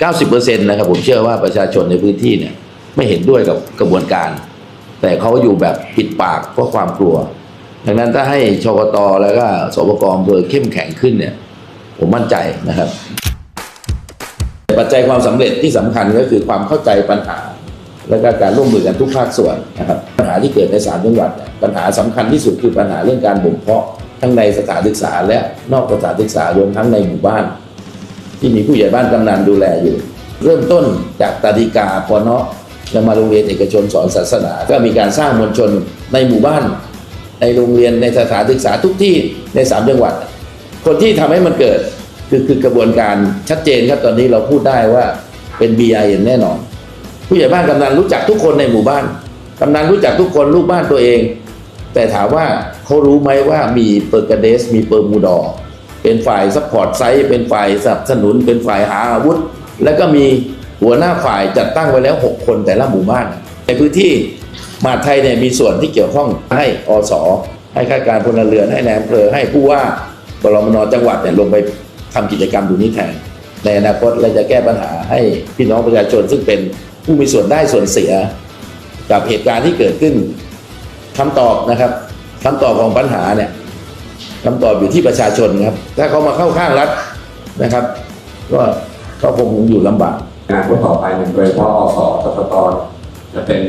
90%นะครับผมเชื่อว่าประชาชนในพื้นที่เนี่ยไม่เห็นด้วยกับกระบวนการ แต่เขาอยู่แบบปิดปากเพราะความกลัว ดังนั้นถ้าให้ชกตแล้วก็สบกอำเภอเข้มแข็งขึ้นเนี่ย ผมมั่นใจนะครับปัจจัยความสำเร็จที่สำคัญก็คือความเข้าใจปัญหา และก็การร่วมมือกันทุกภาคส่วนนะครับปัญหาที่เกิดในสามจังหวัด ปัญหาสำคัญที่สุดคือปัญหาเรื่องการบ่มเพาะทั้งในสถานศึกษาและนอกสถานศึกษารวมทั้งในหมู่บ้าน ที่มีผู้ใหญ่บ้านกำนันดูแลอยู่ เริ่มต้นจากตาดิกาปเนาะแล้วมาโรงเรียนเอกชนสอนศาสนา ก็มีการสร้างมวลชนในหมู่บ้าน ในโรงเรียนในสถานศึกษาทุกที่ในสามจังหวัด คนที่ทำให้มันเกิดคือคือกระบวนการชัดเจนครับตอนนี้เราพูดได้ว่าเป็น BIN แน่นอน ผู้ใหญ่บ้านกำนันรู้จักทุกคนในหมู่บ้านกำนันรู้จักทุกคนลูกบ้านตัวเอง แต่ถามว่าเขารู้ไหมว่ามีเปอร์กาเดส มีเปอร์มูดอร์ เป็นฝ่ายซัพพอร์ตไซต์เป็นฝ่ายสนับสนุน เป็นฝ่ายหาอาวุธ แล้วก็มีหัวหน้าฝ่ายจัดตั้งไว้แล้ว 6 คนแต่ละหมู่บ้าน ในพื้นที่มหาไทยเนี่ยมีส่วนที่เกี่ยวข้องให้อสให้ข้าราชการพลเรือนให้นายอำเภอให้ผู้ว่ากรมนจังหวัดเนี่ยลงไปทำกิจกรรมตรงนี้แทนในอนาคตเราจะแก้ปัญหาให้พี่น้องประชาชนซึ่งเป็นผู้มีส่วนได้ส่วนเสีย กับเหตุการณ์ที่เกิดขึ้นคำตอบนะครับคำตอบของปัญหาเนี่ย คำตอบอยู่ที่ประชาชนครับ ถ้าเขามาเข้าข้างรัฐนะครับ ก็ก็คงอยู่ลำบากอนาคตต่อไปเนี่ยโดยเฉพาะอสตตตจะเป็น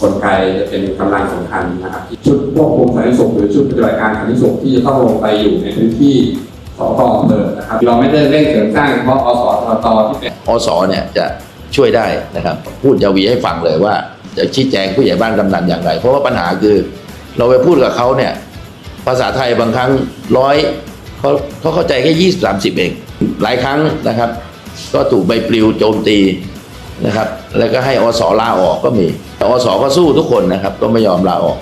กลไกจะเป็นกำลังสำคัญนะครับที่ชุดควบคุมสันติสุขหรือชุดปฏิบัติการสันติสุขที่จะต้องลงไปอยู่ในพื้นที่สพอำเภอนะครับเราไม่ได้เร่งเสริมสร้างเฉพาะอสตตที่เป็นอสเนี่ยจะช่วยได้นะครับ พูดยาวีให้ฟังเลยว่า จะชี้แจงผู้ใหญ่บ้านกำนันอย่างไร เพราะว่าปัญหาคือเราไปพูดกับเขาเนี่ย ภาษาไทยบางครั้งร้อยเขาเขาเข้าใจแค่ยี่สิบสามสิบเองหลายครั้งนะครับ ก็ถูกใบปลิวโจมตีนะครับ แล้วก็ให้อสลาออกก็มีแต่อสก็สู้ทุกคนนะครับ ก็ไม่ยอมลาออก